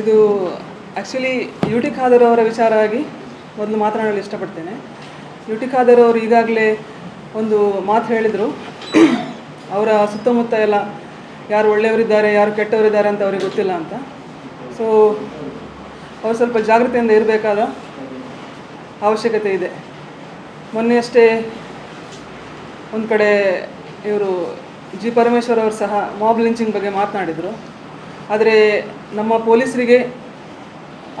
ಇದು actually you T Khader ಅವರ ವಿಚಾರವಾಗಿ ಮೊದಲು ಮಾತನಾಡಲು ಇಷ್ಟಪಡ್ತೇನೆ. ಯು ಟಿ ಖಾದರ್ ಅವರು ಈಗಾಗಲೇ ಒಂದು ಮಾತು ಹೇಳಿದರು. ಅವರ ಸುತ್ತಮುತ್ತ ಎಲ್ಲ ಯಾರು ಒಳ್ಳೆಯವರಿದ್ದಾರೆ, ಯಾರು ಕೆಟ್ಟವರಿದ್ದಾರೆ ಅಂತ ಅವರಿಗೆ ಗೊತ್ತಿಲ್ಲ ಅಂತ. ಸೊ ಅವರು ಸ್ವಲ್ಪ ಜಾಗೃತಿಯಿಂದ ಇರಬೇಕಾದ ಅವಶ್ಯಕತೆ ಇದೆ. ಮೊನ್ನೆಯಷ್ಟೇ ಒಂದು ಕಡೆ ಇವರು ಜಿ ಪರಮೇಶ್ವರ್ ಅವರು ಸಹ ಮಾಬ್ ಲಿಂಚಿಂಗ್ ಬಗ್ಗೆ ಮಾತನಾಡಿದರು. ಆದರೆ ನಮ್ಮ ಪೊಲೀಸರಿಗೆ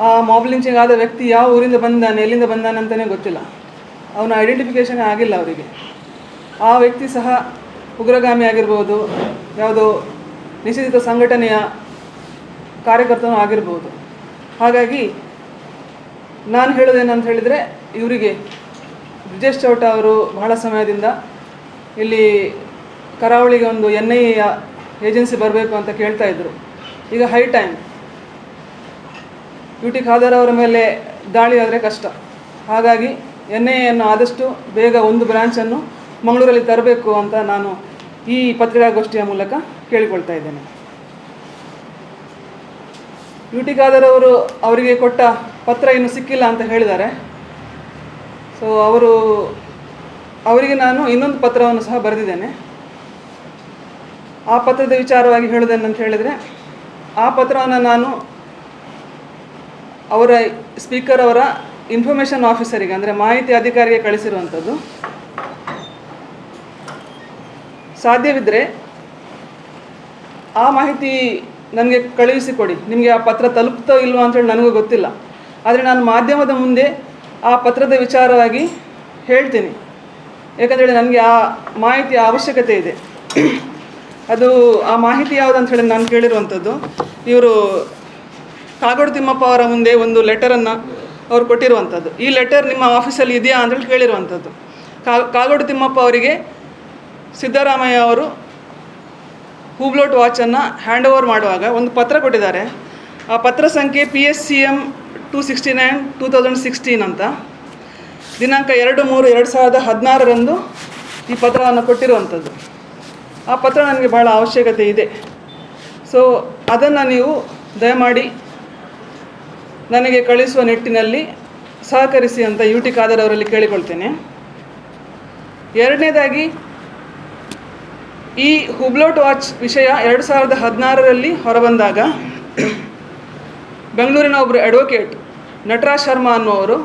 ಆ ಮಾಬ್ ಲಿಂಚಿಂಗ್ ಆದ ವ್ಯಕ್ತಿ ಯಾವ ಊರಿಂದ ಬಂದಾನೆ, ಎಲ್ಲಿಂದ ಬಂದಾನೆ ಅಂತಲೇ ಗೊತ್ತಿಲ್ಲ. ಅವನ ಐಡೆಂಟಿಫಿಕೇಷನ್ ಆಗಿಲ್ಲ ಅವರಿಗೆ. ಆ ವ್ಯಕ್ತಿ ಸಹ ಉಗ್ರಗಾಮಿ ಆಗಿರ್ಬೋದು, ಯಾವುದೋ ನಿಷೇಧಿತ ಸಂಘಟನೆಯ ಕಾರ್ಯಕರ್ತನೂ ಆಗಿರ್ಬೋದು. ಹಾಗಾಗಿ ನಾನು ಹೇಳೋದೇನಂತ ಹೇಳಿದರೆ, ಇವರಿಗೆ ಬ್ರಿಜೇಶ್ ಚೌಟ ಅವರು ಬಹಳ ಸಮಯದಿಂದ ಇಲ್ಲಿ ಕರಾವಳಿಗೆ ಒಂದು ಎನ್ ಐ ಏಜೆನ್ಸಿ ಬರಬೇಕು ಅಂತ ಕೇಳ್ತಾ ಇದ್ದರು ಈಗ high time U T Khader ಅವರ ಮೇಲೆ ದಾಳಿ ಆದರೆ ಕಷ್ಟ. ಹಾಗಾಗಿ ಎನ್ ಐ ಎನ್ನು ಆದಷ್ಟು ಬೇಗ ಒಂದು ಬ್ರಾಂಚನ್ನು ಮಂಗಳೂರಲ್ಲಿ ತರಬೇಕು ಅಂತ ನಾನು ಈ ಪತ್ರಿಕಾಗೋಷ್ಠಿಯ ಮೂಲಕ ಕೇಳಿಕೊಳ್ತಾ ಇದ್ದೇನೆ. ಯು ಟಿ ಖಾದರ್ ಅವರು ಅವರಿಗೆ ಕೊಟ್ಟ ಪತ್ರ ಇನ್ನೂ ಸಿಕ್ಕಿಲ್ಲ ಅಂತ ಹೇಳಿದ್ದಾರೆ. ಸೊ ಅವರು, ಅವರಿಗೆ ನಾನು ಇನ್ನೊಂದು ಪತ್ರವನ್ನು ಸಹ ಬರೆದಿದ್ದೇನೆ. ಆ ಪತ್ರದ ವಿಚಾರವಾಗಿ ಹೇಳೋದೇನಂತ ಹೇಳಿದರೆ ಆ ಪತ್ರವನ್ನು ನಾನು ಅವರ ಸ್ಪೀಕರ್ ಅವರ ಇನ್ಫಾರ್ಮೇಷನ್ ಆಫೀಸರಿಗೆ ಅಂದರೆ ಮಾಹಿತಿ ಅಧಿಕಾರಿಗೆ ಕಳಿಸಿರುವಂಥದ್ದು. ಸಾಧ್ಯವಿದ್ದರೆ ಆ ಮಾಹಿತಿ ನನಗೆ ಕಳುಹಿಸಿಕೊಡಿ. ನಿಮಗೆ ಆ ಪತ್ರ ತಲುಪ್ತೋ ಇಲ್ವೋ ಅಂತೇಳಿ ನನಗೂ ಗೊತ್ತಿಲ್ಲ. ಆದರೆ ನಾನು ಮಾಧ್ಯಮದ ಮುಂದೆ ಆ ಪತ್ರದ ವಿಚಾರವಾಗಿ ಹೇಳ್ತೀನಿ. ಯಾಕಂದೇಳಿ ನನಗೆ ಆ ಮಾಹಿತಿಯ ಅವಶ್ಯಕತೆ ಇದೆ. ಅದು ಆ ಮಾಹಿತಿ ಯಾವುದು ಅಂತ ಹೇಳಿ ನಾನು ಕೇಳಿರುವಂಥದ್ದು. ಇವರು ಕಾಗೋಡು ತಿಮ್ಮಪ್ಪ ಅವರ ಮುಂದೆ ಒಂದು ಲೆಟರನ್ನು ಅವ್ರು ಕೊಟ್ಟಿರುವಂಥದ್ದು. ಈ ಲೆಟರ್ ನಿಮ್ಮ ಆಫೀಸಲ್ಲಿ ಇದೆಯಾ ಅಂತೇಳಿ ಕೇಳಿರುವಂಥದ್ದು. ಕಾಗೋಡು ತಿಮ್ಮಪ್ಪ ಅವರಿಗೆ ಸಿದ್ದರಾಮಯ್ಯ ಅವರು ಹೂಬ್ಲೋಟ್ ವಾಚನ್ನು ಹ್ಯಾಂಡ್ ಓವರ್ ಮಾಡುವಾಗ ಒಂದು ಪತ್ರ ಕೊಟ್ಟಿದ್ದಾರೆ. ಆ ಪತ್ರ ಸಂಖ್ಯೆ P S C M two sixty nine two thousand sixteen ಅಂತ. ದಿನಾಂಕ ಎರಡು ಮೂರು, ಎರಡು ಸಾವಿರದ ಹದಿನಾರರಂದು ಈ ಪತ್ರವನ್ನು ಕೊಟ್ಟಿರುವಂಥದ್ದು. ಆ ಪತ್ರ ನನಗೆ ಭಾಳ ಅವಶ್ಯಕತೆ ಇದೆ. ಸೊ ಅದನ್ನು ನೀವು ದಯಮಾಡಿ ನನಗೆ ಕಳಿಸುವ ನಿಟ್ಟಿನಲ್ಲಿ ಸಹಕರಿಸಿ ಅಂತ ಯು ಟಿ ಖಾದರ್ ಅವರಲ್ಲಿ ಕೇಳಿಕೊಳ್ತೇನೆ. ಎರಡನೇದಾಗಿ ಈ ಹುಬ್ಲೋಟ್ ವಾಚ್ ವಿಷಯ ಎರಡು ಸಾವಿರದ ಹದಿನಾರರಲ್ಲಿ ಹೊರಬಂದಾಗ ಬೆಂಗಳೂರಿನ ಒಬ್ಬರು ಅಡ್ವೊಕೇಟ್ ನಟರಾಜ್ ಶರ್ಮಾ ಅನ್ನುವರು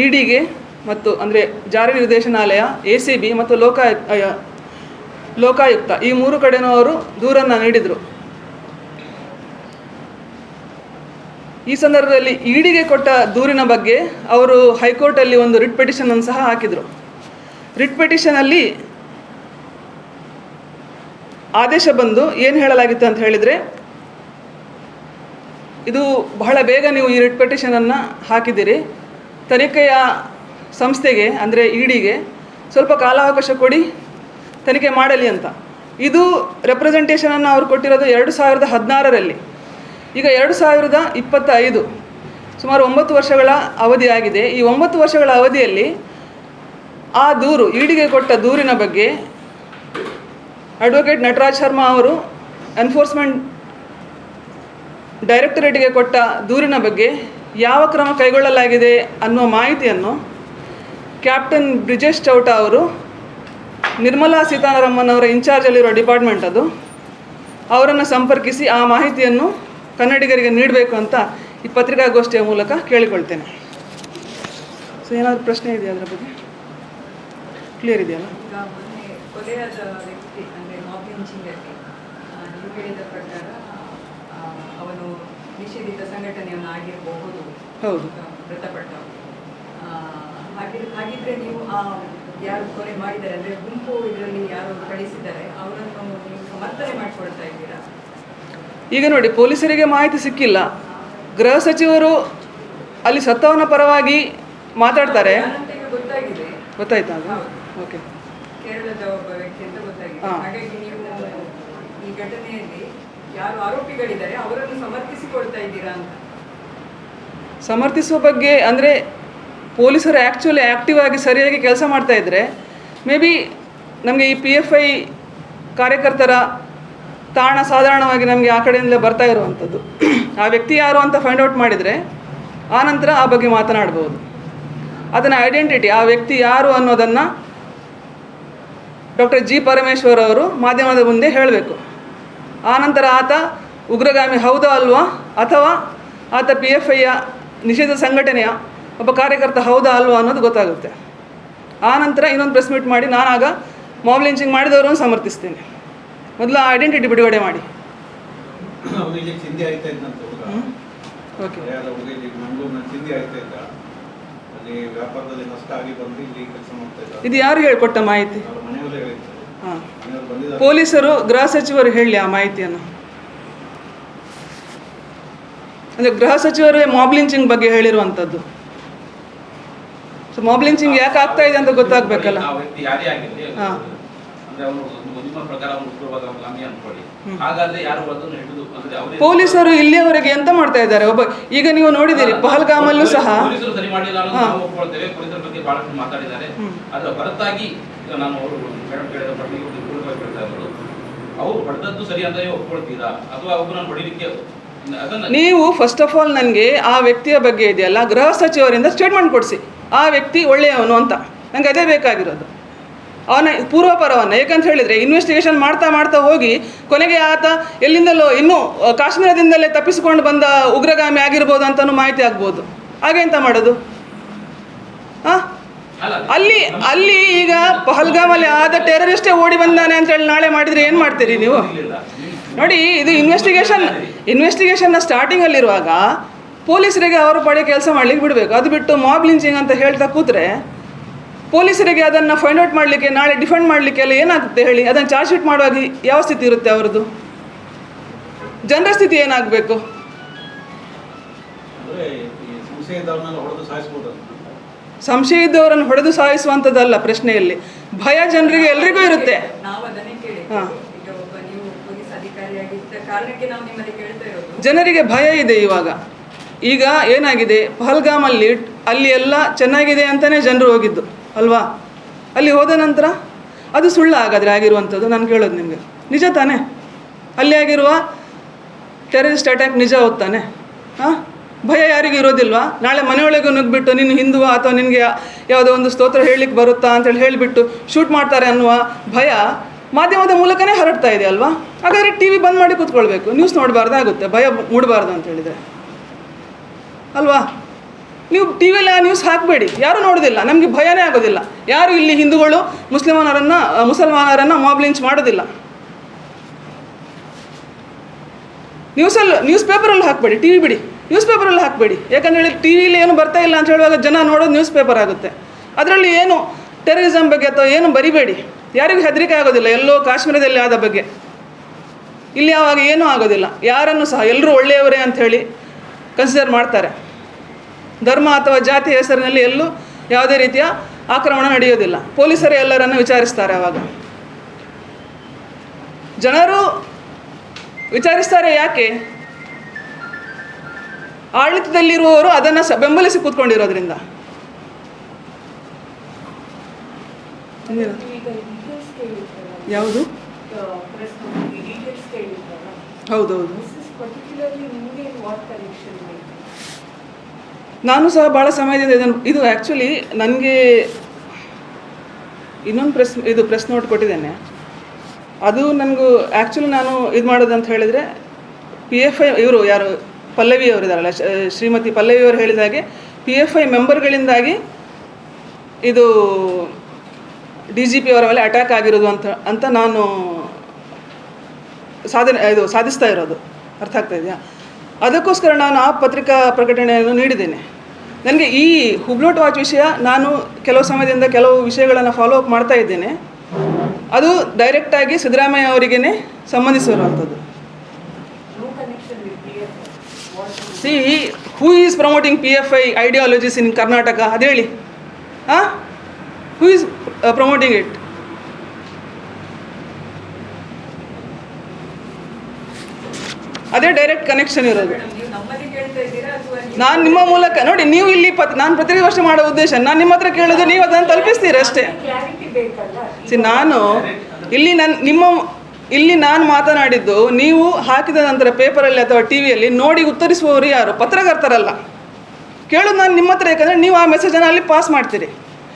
ಇ ಡಿಗೆ ಮತ್ತು ಅಂದರೆ ಜಾರಿ ನಿರ್ದೇಶನಾಲಯ ಎ ಸಿ ಬಿ ಮತ್ತು ಅಯ್ಯ, ಲೋಕಾಯುಕ್ತ. ಈ ಮೂರು ಕಡೆನೂ ಅವರು ದೂರನ್ನು ನೀಡಿದರು. ಈ ಸಂದರ್ಭದಲ್ಲಿ ಇಡಿಗೆ ಕೊಟ್ಟ ದೂರಿನ ಬಗ್ಗೆ ಅವರು ಹೈಕೋರ್ಟಲ್ಲಿ ಒಂದು ರಿಟ್ ಪಿಟಿಷನನ್ನು ಸಹ ಹಾಕಿದರು. ರಿಟ್ ಪಿಟಿಷನಲ್ಲಿ ಆದೇಶ ಬಂದು ಏನು ಹೇಳಲಾಗಿತ್ತು ಅಂತ ಹೇಳಿದರೆ, ಇದು ಬಹಳ ಬೇಗ ನೀವು ಈ ರಿಟ್ ಪಿಟಿಷನನ್ನು ಹಾಕಿದ್ದೀರಿ. ತನಿಖೆಯ ಸಂಸ್ಥೆಗೆ, ಅಂದರೆ ಇಡಿಗೆ ಸ್ವಲ್ಪ ಕಾಲಾವಕಾಶ ಕೊಡಿ ತನಿಖೆ ಮಾಡಲಿ ಅಂತ. ಇದು ರೆಪ್ರೆಸೆಂಟೇಷನನ್ನು ಅವರು ಕೊಟ್ಟಿರೋದು ಎರಡು ಸಾವಿರದ ಹದಿನಾರರಲ್ಲಿ. ಈಗ ಎರಡು ಸಾವಿರದ ಇಪ್ಪತ್ತೈದು ಸುಮಾರು ಒಂಬತ್ತು ವರ್ಷಗಳ ಅವಧಿಯಾಗಿದೆ ಈ ಒಂಬತ್ತು ವರ್ಷಗಳ ಅವಧಿಯಲ್ಲಿ ಆ ದೂರು, ಈಡಿಗೆ ಕೊಟ್ಟ ದೂರಿನ ಬಗ್ಗೆ ಅಡ್ವೊಕೇಟ್ ನಟರಾಜ್ ಶರ್ಮಾ ಅವರು ಎನ್ಫೋರ್ಸ್ಮೆಂಟ್ ಡೈರೆಕ್ಟರೇಟ್ಗೆ ಕೊಟ್ಟ ದೂರಿನ ಬಗ್ಗೆ ಯಾವ ಕ್ರಮ ಕೈಗೊಳ್ಳಲಾಗಿದೆ ಅನ್ನುವ ಮಾಹಿತಿಯನ್ನು ಕ್ಯಾಪ್ಟನ್ ಬ್ರಿಜೇಶ್ ಚೌಟ ಅವರು ನಿರ್ಮಲಾ ಸೀತಾರಾಮನ್ ಅವರ ಇನ್ಚಾರ್ಜಲ್ಲಿರೋ ಡಿಪಾರ್ಟ್ಮೆಂಟ್ ಅದು. ಅವರನ್ನು ಸಂಪರ್ಕಿಸಿ ಆ ಮಾಹಿತಿಯನ್ನು ಕನ್ನಡಿಗರಿಗೆ ನೀಡಬೇಕು ಅಂತ ಈ ಪತ್ರಿಕಾಗೋಷ್ಠಿಯ ಮೂಲಕ ಕೇಳಿಕೊಳ್ತೇನೆ. ಸೊ ಏನಾದರೂ ಪ್ರಶ್ನೆ ಇದೆಯಾ ಅದರ ಬಗ್ಗೆ? ಕ್ಲಿಯರ್ ಇದೆಯಲ್ಲ? ನಿಷೇಧಿತ ಸಂಘಟನೆಯನ್ನು ಆಗಿರಬಹುದು ಹೌದು. ಮೃತಪಟ್ಟ ಹಾಗಿದ್ರೆ ನೀವು ಆ ಯಾರು ಕೊಲೆ ಮಾಡಿದ್ದಾರೆ ಅಂದರೆ ಗುಂಪು ಇದರಲ್ಲಿ ಯಾರು ಕಳಿಸಿದ್ದಾರೆ ಅವರನ್ನು ಸಮರ್ಥನೆ ಮಾಡಿಕೊಳ್ತಾ ಇದ್ದೀರಾ? ಈಗ ನೋಡಿ ಪೊಲೀಸರಿಗೆ ಮಾಹಿತಿ ಸಿಕ್ಕಿಲ್ಲ. ಗೃಹ ಸಚಿವರು ಅಲ್ಲಿ ಸತ್ತವನ ಪರವಾಗಿ ಮಾತಾಡ್ತಾರೆ. ಗೊತ್ತಾಯ್ತಾ? ಓಕೆ ಕೇರಳದ ಒಬ್ಬ ವ್ಯಕ್ತಿ ಅಂತ ಗೊತ್ತಾಗಿದೆ. ಹಾಗಾಗಿ ನೀವು ಈ ಘಟನೆಯಲ್ಲಿ ಯಾರು ಆರೋಪಿಗಳಿದ್ದಾರೆ ಅವರನ್ನು ಸಮರ್ಥಿಸಿಕೊಳ್ತಾ ಇದ್ದೀರಾ ಅಂತ? ಸಮರ್ಥಿಸುವ ಬಗ್ಗೆ ಅಂದರೆ ಪೊಲೀಸರು ಆ್ಯಕ್ಚುಲಿ ಆ್ಯಕ್ಟಿವ್ ಆಗಿ ಸರಿಯಾಗಿ ಕೆಲಸ ಮಾಡ್ತಾ ಇದ್ದರೆ ಮೇ ಬಿ ನಮಗೆ ಈ ಪಿ ಎಫ್ ಐ ಕಾರ್ಯಕರ್ತರ ತಾಣ ಸಾಧಾರಣವಾಗಿ ನಮಗೆ ಆ ಕಡೆಯಿಂದಲೇ ಬರ್ತಾ ಇರುವಂಥದ್ದು. ಆ ವ್ಯಕ್ತಿ ಯಾರು ಅಂತ ಫೈಂಡ್ ಔಟ್ ಮಾಡಿದರೆ ಆನಂತರ ಆ ಬಗ್ಗೆ ಮಾತನಾಡ್ಬೋದು. ಅದನ್ನು ಐಡೆಂಟಿಟಿ ಆ ವ್ಯಕ್ತಿ ಯಾರು ಅನ್ನೋದನ್ನು ಡಾಕ್ಟರ್ ಜಿ ಪರಮೇಶ್ವರ್ ಅವರು ಮಾಧ್ಯಮದ ಮುಂದೆ ಹೇಳಬೇಕು. ಆನಂತರ ಆತ ಉಗ್ರಗಾಮಿ ಹೌದಾ ಅಲ್ವಾ? ಅಥವಾ ಆತ ಪಿ ಎಫ್ ಐಯ ನಿಷೇಧ ಸಂಘಟನೆಯ ಒಬ್ಬ ಕಾರ್ಯಕರ್ತ ಹೌದಾ ಅಲ್ವಾ ಅನ್ನೋದು ಗೊತ್ತಾಗುತ್ತೆ. ಆನಂತರ ಇನ್ನೊಂದು ಪ್ರೆಸ್ ಮೀಟ್ ಮಾಡಿ ನಾನಾಗ ಮಾಬ್ ಲಿಂಚಿಂಗ್ ಮಾಡಿದವರನ್ನು ಸಮರ್ಥಿಸ್ತೀನಿ. ಮೊದಲು ಆ ಐಡೆಂಟಿಟಿ ಬಿಡುಗಡೆ ಮಾಡಿ. ಓಕೆ ಇದು ಯಾರು ಹೇಳ್ಕೊಟ್ಟ ಮಾಹಿತಿ? ಹಾಂ. ಪೊಲೀಸರು ಗೃಹ ಸಚಿವರು ಹೇಳಿ ಆ ಮಾಹಿತಿಯನ್ನು. ಅಂದರೆ ಗೃಹ ಸಚಿವರೇ ಮಾಬ್ ಲಿಂಚಿಂಗ್ ಬಗ್ಗೆ ಹೇಳಿರುವಂಥದ್ದು ಮಾಬ್ ಲಿಂಚಿಂಗ್ ಯಾಕೆ ಆಗ್ತಾ ಇದೆ ಅಂತ ಗೊತ್ತಾಗ್ಬೇಕಲ್ಲ. ಹಾಂ. ಪೊಲೀಸರು ಇಲ್ಲಿಯವರೆಗೆ ಎಂತ ಮಾಡ್ತಾ ಇದ್ದಾರೆ? ಒಬ್ಬ ಈಗ ನೀವು ನೋಡಿದ್ದೀರಿ ಪಹಲ್ಗಾಮಲ್ಲೂ ಸಹ ನೀವು ಫಸ್ಟ್ ಆಫ್ ಆಲ್ ನನಗೆ ಆ ವ್ಯಕ್ತಿಯ ಬಗ್ಗೆ ಇದೆಯಲ್ಲ ಗೃಹ ಸಚಿವರಿಂದ ಸ್ಟೇಟ್ಮೆಂಟ್ ಕೊಡಿಸಿ. ಆ ವ್ಯಕ್ತಿ ಒಳ್ಳೆಯವನು ಅಂತ. ನನಗೆ ಅದೇ ಬೇಕಾಗಿರೋದು. ಅವನ ಪೂರ್ವಪರವನ್ನು ಏಕಂತ ಹೇಳಿದರೆ ಇನ್ವೆಸ್ಟಿಗೇಷನ್ ಮಾಡ್ತಾ ಮಾಡ್ತಾ ಹೋಗಿ, ಕೊನೆಗೆ ಆತ ಎಲ್ಲಿಂದಲೋ ಇನ್ನೂ ಕಾಶ್ಮೀರದಿಂದಲೇ ತಪ್ಪಿಸಿಕೊಂಡು ಬಂದ ಉಗ್ರಗಾಮಿ ಆಗಿರ್ಬೋದು ಅಂತಲೂ ಮಾಹಿತಿ ಆಗ್ಬೋದು. ಹಾಗೆ ಎಂತ ಮಾಡೋದು? ಹಾಂ ಅಲ್ಲಿ ಅಲ್ಲಿ ಈಗ ಪಹಲ್ಗಾಮಲ್ಲಿ ಆದ ಟೆರರಿಸ್ಟೇ ಓಡಿ ಬಂದಾನೆ ಅಂತ ಹೇಳಿ ನಾಳೆ ಮಾಡಿದರೆ ಏನು ಮಾಡ್ತೀರಿ ನೀವು? ನೋಡಿ, ಇದು ಇನ್ವೆಸ್ಟಿಗೇಷನ್ ಇನ್ವೆಸ್ಟಿಗೇಷನ್ನ ಸ್ಟಾರ್ಟಿಂಗಲ್ಲಿರುವಾಗ ಪೊಲೀಸರಿಗೆ ಅವರ ಪಡೆ ಕೆಲಸ ಮಾಡ್ಲಿಕ್ಕೆ ಬಿಡಬೇಕು. ಅದು ಬಿಟ್ಟು ಮಾಬ್ ಲಿಂಚಿಂಗ್ ಅಂತ ಹೇಳ್ತಾ ಕೂತ್ರೆ ಪೊಲೀಸರಿಗೆ ಅದನ್ನು ಫೈಂಡ್ ಔಟ್ ಮಾಡಲಿಕ್ಕೆ ನಾಳೆ ಡಿಫೆಂಡ್ ಮಾಡಲಿಕ್ಕೆ ಎಲ್ಲ ಏನಾಗುತ್ತೆ ಹೇಳಿ? ಅದನ್ನು ಚಾರ್ಜ್ ಶೀಟ್ ಮಾಡುವಾಗ ಯಾವ ಸ್ಥಿತಿ ಇರುತ್ತೆ ಅವರದ್ದು? ಜನರ ಸ್ಥಿತಿ ಏನಾಗಬೇಕು? ಸಂಶಯ ಇದ್ದವರನ್ನು ಹೊಡೆದು ಸಾಯಿಸುವಂಥದ್ದಲ್ಲ ಪ್ರಶ್ನೆಯಲ್ಲಿ. ಭಯ ಜನರಿಗೆ ಎಲ್ರಿಗೂ ಇರುತ್ತೆ. ಜನರಿಗೆ ಭಯ ಇದೆ ಇವಾಗ. ಈಗ ಏನಾಗಿದೆ? ಪಹಲ್ಗಾಮಲ್ಲಿ ಅಲ್ಲಿ ಎಲ್ಲ ಚೆನ್ನಾಗಿದೆ ಅಂತಲೇ ಜನರು ಹೋಗಿದ್ದು, ಅಲ್ವಾ? ಅಲ್ಲಿ ಹೋದ ನಂತರ ಅದು ಸುಳ್ಳು ಹಾಗಾದರೆ ಆಗಿರುವಂಥದ್ದು, ನಾನು ಕೇಳೋದು ನಿಮಗೆ. ನಿಜ ತಾನೇ? ಅಲ್ಲಿ ಆಗಿರುವ ಟೆರರಿಸ್ಟ್ ಅಟ್ಯಾಕ್ ನಿಜ ಹೋಗ್ತಾನೆ ಹಾಂ? ಭಯ ಯಾರಿಗೂ ಇರೋದಿಲ್ವಾ? ನಾಳೆ ಮನೆಯೊಳಗೆ ನುಗ್ಗಿಬಿಟ್ಟು ನಿನ್ನ ಹಿಂದುವ ಅಥವಾ ನಿನಗೆ ಯಾವುದೋ ಒಂದು ಸ್ತೋತ್ರ ಹೇಳಲಿಕ್ಕೆ ಬರುತ್ತಾ ಅಂತೇಳಿ ಹೇಳಿಬಿಟ್ಟು ಶೂಟ್ ಮಾಡ್ತಾರೆ ಅನ್ನುವ ಭಯ ಮಾಧ್ಯಮದ ಮೂಲಕನೇ ಹರಡ್ತಾ ಇದೆ, ಅಲ್ವಾ? ಹಾಗಾದರೆ ಟಿ ವಿ ಬಂದ್ ಮಾಡಿ ಕೂತ್ಕೊಳ್ಬೇಕು. ನ್ಯೂಸ್ ನೋಡಬಾರ್ದಾಗುತ್ತೆ. ಭಯ ಮೂಡಬಾರ್ದು ಅಂತ ಹೇಳಿದರೆ. ಅಲ್ವಾ? ನೀವು ಟಿ ವಿಯಲ್ಲಿ ಆ ನ್ಯೂಸ್ ಹಾಕಬೇಡಿ. ಯಾರೂ ನೋಡೋದಿಲ್ಲ. ನಮಗೆ ಭಯನೇ ಆಗೋದಿಲ್ಲ. ಯಾರು ಇಲ್ಲಿ ಹಿಂದೂಗಳು, ಮುಸ್ಲಿಮನರನ್ನು ಮುಸಲ್ಮಾನರನ್ನು ಮಾಬ್ ಲಿಂಚ್ ಮಾಡೋದಿಲ್ಲ. ನ್ಯೂಸಲ್ಲಿ ನ್ಯೂಸ್ ಪೇಪರಲ್ಲಿ ಹಾಕಬೇಡಿ. ಟಿ ವಿ ಬಿಡಿ. ನ್ಯೂಸ್ ಪೇಪರಲ್ಲಿ ಹಾಕಬೇಡಿ. ಯಾಕಂದೇಳಿ ಟಿ ವಿಲಿ ಏನು ಬರ್ತಾ ಇಲ್ಲ ಅಂತ ಹೇಳುವಾಗ ಜನ ನೋಡೋದು ನ್ಯೂಸ್ ಪೇಪರ್ ಆಗುತ್ತೆ. ಅದರಲ್ಲಿ ಏನು ಟೆರರಿಸಮ್ ಬಗ್ಗೆ ಅಥವಾ ಏನು ಬರಿಬೇಡಿ. ಯಾರಿಗೂ ಹೆದರಿಕೆ ಆಗೋದಿಲ್ಲ. ಎಲ್ಲೋ ಕಾಶ್ಮೀರದಲ್ಲಿ ಆದ ಬಗ್ಗೆ. ಇಲ್ಲಿ ಆವಾಗ ಏನೂ ಆಗೋದಿಲ್ಲ. ಯಾರನ್ನು ಸಹ ಎಲ್ಲರೂ ಒಳ್ಳೆಯವರೇ ಅಂಥೇಳಿ ಕನ್ಸಿಡರ್ ಮಾಡ್ತಾರೆ. ಧರ್ಮ ಅಥವಾ ಜಾತಿ ಹೆಸರಿನಲ್ಲಿ ಎಲ್ಲೂ ಯಾವುದೇ ರೀತಿಯ ಆಕ್ರಮಣ ನಡೆಯೋದಿಲ್ಲ ಪೊಲೀಸರೇ ಎಲ್ಲರನ್ನು ವಿಚಾರಿಸ್ತಾರೆ ಅವಾಗ. ಜನರು ವಿಚಾರಿಸ್ತಾರೆ ಯಾಕೆ? ಆಡಳಿತದಲ್ಲಿರುವವರು ಅದನ್ನು ಸ ಬೆಂಬಲಿಸಿ ಕೂತ್ಕೊಂಡಿರೋದ್ರಿಂದ. ಯಾವುದು? ಹೌದೌದು. ನಾನು ಸಹ ಭಾಳ ಸಮಯದಿಂದ ಇದನ್ನು, ಇದು ಆ್ಯಕ್ಚುಲಿ ನನಗೆ ಇನ್ನೊಂದು ಪ್ರೆಸ್ ಇದು ಪ್ರೆಸ್ ನೋಟ್ ಕೊಟ್ಟಿದ್ದೇನೆ. ಅದು ನನಗೂ ಆ್ಯಕ್ಚುಲಿ ನಾನು ಇದು ಮಾಡೋದು ಅಂತ ಹೇಳಿದರೆ ಪಿ ಎಫ್ ಐ ಇವರು ಯಾರು, ಪಲ್ಲವಿ ಅವರು ಇದ್ದಾರಲ್ಲ ಶ್ರೀಮತಿ ಪಲ್ಲವಿ ಅವರು ಹೇಳಿದ ಹಾಗೆ ಪಿ ಎಫ್ ಐ ಮೆಂಬರ್ಗಳಿಂದಾಗಿ ಇದು ಡಿ ಜಿ ಪಿ ಅವರ ಮೇಲೆ ಅಟ್ಯಾಕ್ ಆಗಿರೋದು ಅಂತ ಅಂತ ನಾನು ಸಾಧನೆ, ಇದು ಸಾಧಿಸ್ತಾ ಇರೋದು. ಅರ್ಥ ಆಗ್ತಾ ಇದೆಯಾ? ಅದಕ್ಕೋಸ್ಕರ ನಾನು ಆ ಪತ್ರಿಕಾ ಪ್ರಕಟಣೆಯನ್ನು ನೀಡಿದ್ದೇನೆ. ನನಗೆ ಈ ಹುಬ್ಲೋಟ್ ವಾಚ್ ವಿಷಯ ನಾನು ಕೆಲವು ಸಮಯದಿಂದ ಕೆಲವು ವಿಷಯಗಳನ್ನು ಫಾಲೋ ಅಪ್ ಮಾಡ್ತಾ ಇದ್ದೇನೆ. ಅದು ಡೈರೆಕ್ಟಾಗಿ ಸಿದ್ದರಾಮಯ್ಯ ಅವರಿಗೇ ಸಂಬಂಧಿಸಿರುವಂಥದ್ದು. C who is promoting P F I ideologies in Karnataka ಅದೇಳಿ ಹಾಂ? ಹೂ ಈಸ್ ಪ್ರಮೋಟಿಂಗ್ ಇಟ್ ಅದೇ ಡೈರೆಕ್ಟ್ ಕನೆಕ್ಷನ್ ಇರೋದು. ನಾನು ನಿಮ್ಮ ಮೂಲಕ, ನೋಡಿ ನೀವು ಇಲ್ಲಿ ಪತ್ ನಾನು ಪ್ರತಿ ವರ್ಷ ಮಾಡೋ ಉದ್ದೇಶ. ನಾನು ನಿಮ್ಮ ಹತ್ರ ಕೇಳೋದು, ನೀವು ಅದನ್ನು ತಲುಪಿಸ್ತೀರಿ ಅಷ್ಟೇ. ಸಿ ನಾನು ಇಲ್ಲಿ ನನ್ನ ನಿಮ್ಮ, ಇಲ್ಲಿ ನಾನು ಮಾತನಾಡಿದ್ದು, ನೀವು ಹಾಕಿದ ನಂತರ ಪೇಪರಲ್ಲಿ ಅಥವಾ ಟಿ ವಿಯಲ್ಲಿ ನೋಡಿ ಉತ್ತರಿಸುವವರು ಯಾರು? ಪತ್ರಕರ್ತರಲ್ಲ. ಕೇಳೋದು ನಾನು ನಿಮ್ಮ ಹತ್ರ, ಯಾಕಂದರೆ ನೀವು ಆ ಮೆಸೇಜನ್ನು ಅಲ್ಲಿ ಪಾಸ್ ಮಾಡ್ತೀರಿ.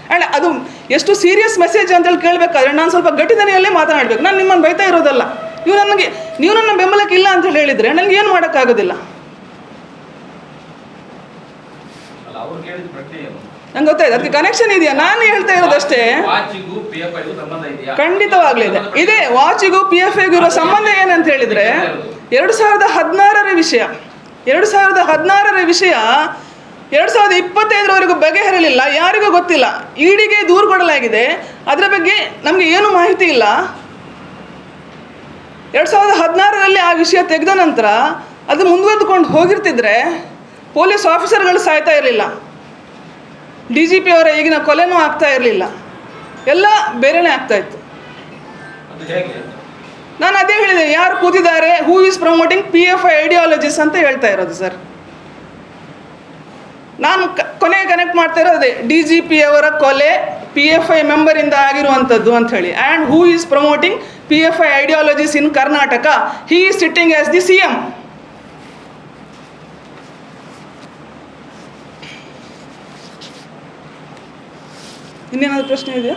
ಆ್ಯಂಡ್ ಅದು ಎಷ್ಟು ಸೀರಿಯಸ್ ಮೆಸೇಜ್ ಅಂತೇಳಿ ಕೇಳಬೇಕಾದ್ರೆ ನಾನು ಸ್ವಲ್ಪ ಗಟ್ಟಿದನೆಯಲ್ಲೇ ಮಾತನಾಡಬೇಕು. ನಾನು ನಿಮ್ಮನ್ನು ಬೈತಾ ಇರೋದಲ್ಲ. ನೀವು ನನಗೆ ನೀವು ನನ್ನ ಬೆಂಬಲಕ್ಕೆ ಇಲ್ಲ ಅಂತ ಹೇಳಿದರೆ ನನಗೆ ಏನು ಮಾಡೋಕ್ಕಾಗೋದಿಲ್ಲ. ನಂಗೆ ಗೊತ್ತಾಯ್ತು ಅದಕ್ಕೆ ಕನೆಕ್ಷನ್ ಇದೆಯಾ? ನಾನು ಹೇಳ್ತಾ ಇರೋದಷ್ಟೇ. ಖಂಡಿತವಾಗ್ಲಿದೆ. ಇದೆ ವಾಚಿಗೂ ಪಿ ಎಫ್ ಐಗೂ ಇರೋ ಸಂಬಂಧ ಏನಂತ ಹೇಳಿದರೆ ಎರಡು ಸಾವಿರದ ಹದಿನಾರರ ವಿಷಯ ಎರಡು ಸಾವಿರದ ಹದಿನಾರರ ವಿಷಯ ಎರಡು ಸಾವಿರದ ಇಪ್ಪತ್ತೈದರವರೆಗೂ ಬಗೆಹರಲಿಲ್ಲ ಯಾರಿಗೂ ಗೊತ್ತಿಲ್ಲ. ಇಡಿಗೆ ದೂರು ಕೊಡಲಾಗಿದೆ ಅದರ ಬಗ್ಗೆ ನಮಗೆ ಏನು ಮಾಹಿತಿ ಇಲ್ಲ. ಎರಡು ಸಾವಿರದ ಹದಿನಾರರಲ್ಲಿ ಆ ವಿಷಯ ತೆಗೆದ ನಂತರ ಅದು ಮುಂದುವರೆದುಕೊಂಡು ಹೋಗಿರ್ತಿದ್ರೆ ಪೊಲೀಸ್ ಆಫೀಸರ್ಗಳು ಸಾಯ್ತಾ ಇರಲಿಲ್ಲ. ಡಿ ಜಿ ಪಿ ಅವರ ಈಗಿನ ಕೊಲೆನೂ ಆಗ್ತಾ ಇರಲಿಲ್ಲ. ಎಲ್ಲ ಬೇರೆನೇ ಆಗ್ತಾ ಇತ್ತು. ಅದು ಹೇಗೆ? ನಾನು ಅದೇ ಹೇಳಿದೆ ಯಾರು ಕೂತಿದ್ದಾರೆ who is promoting P F I ideologies ಅಂತ ಹೇಳ್ತಾ ಇರೋದು ಸರ್. ನಾನು ಕೊನೆಗೆ ಕನೆಕ್ಟ್ ಮಾಡ್ತಾ ಇರೋದೇ ಡಿ ಜಿ ಪಿ ಅವರ ಕೊಲೆ ಪಿ ಎಫ್ ಐ ಮೆಂಬರಿಂದ ಆಗಿರುವಂಥದ್ದು ಅಂತ ಹೇಳಿ and who is promoting P F I ideologies in Karnataka he is sitting as the C M ಇನ್ನೇನಾದ್ರು ಪ್ರಶ್ನೆ ಇದೆಯಾ?